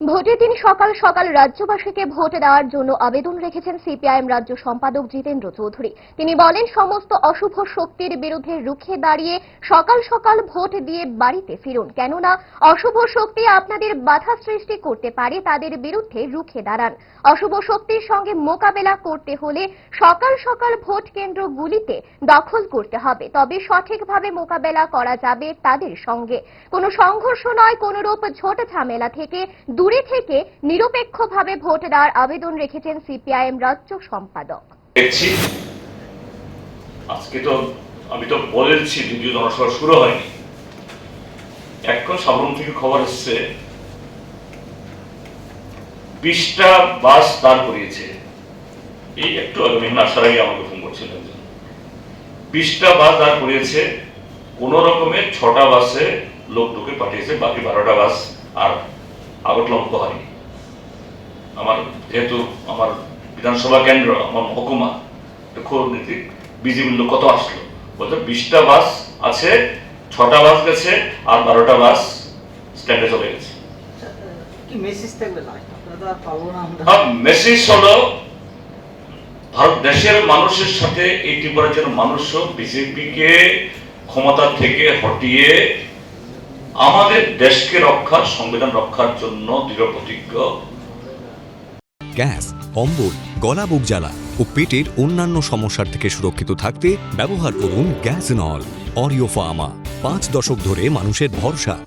ভোটের দিন সকাল সকাল রাজ্যবাসীকে ভোট দেওয়ার জন্য আবেদন রেখেছেন সিপিআইএম রাজ্য সম্পাদক জিতেন্দ্র চৌধুরী। তিনি বলেন, সমস্ত অশুভ শক্তির বিরুদ্ধে রুখে দাঁড়িয়ে সকাল সকাল ভোট দিয়ে বাড়িতে ফিরুন। কেননা, অশুভ শক্তি আপনাদের বাধা সৃষ্টি করতে পারে, তাদের বিরুদ্ধে রুখে দাঁড়ান। অশুভ শক্তির সঙ্গে মোকাবেলা করতে হলে সকাল সকাল ভোট কেন্দ্রগুলিতে দখল করতে হবে। তবে সঠিকভাবে মোকাবেলা করা যাবে তাদের সঙ্গে। কোনো সংঘর্ষ নয়, কোনরূপ ঝোট ঝামেলা থেকে দূরে থেকে নিরপেক্ষভাবে ভোট দেওয়ার আবেদন রেখেছেন সিপিআইএম রাজ্য সম্পাদক। আজকে তো আমি তো বলেছি যদিও জনসভা শুরু হয়নি। এখন সাবরম থেকে খবর এসছে, বিশটা বাস দাঁড় করিয়েছে। এই একটু আগে মেহমান আসার আগে আমাকে ফোন করছিল। বিশটা বাস দাঁড় করিয়েছে, কোন রকমের ছটা বাসে লোক ঢুকে পাঠিয়েছে, বাকি বারোটা বাস আর আগটলম্ব হয়নি। আমার যেহেতু আমার বিধানসভা কেন্দ্র আমার মহকুমা নীতি। লোক কত আসলো? বলতে বিশটা বাস আছে ছটা বাস গেছে আর বারোটা বাস স্ট্যান্ডে চলে গেছে। মেসেজ মেসেজ হলো ভারত দেশের মানুষের সাথে এই ত্রিপুরার যেন মানুষও বিজেপিকে ক্ষমতা থেকে হটিয়ে আমাদের দেশকে রক্ষার, সংবিধান রক্ষার জন্য দৃঢ় প্রতিজ্ঞ। গ্যাস, অম্বল, গলা বুক জ্বালা ও পেটের অন্যান্য সমস্যার থেকে সুরক্ষিত থাকতে ব্যবহার করুন গ্যাস নল, অরিও ফার্মা। পাঁচ দশক ধরে মানুষের ভরসা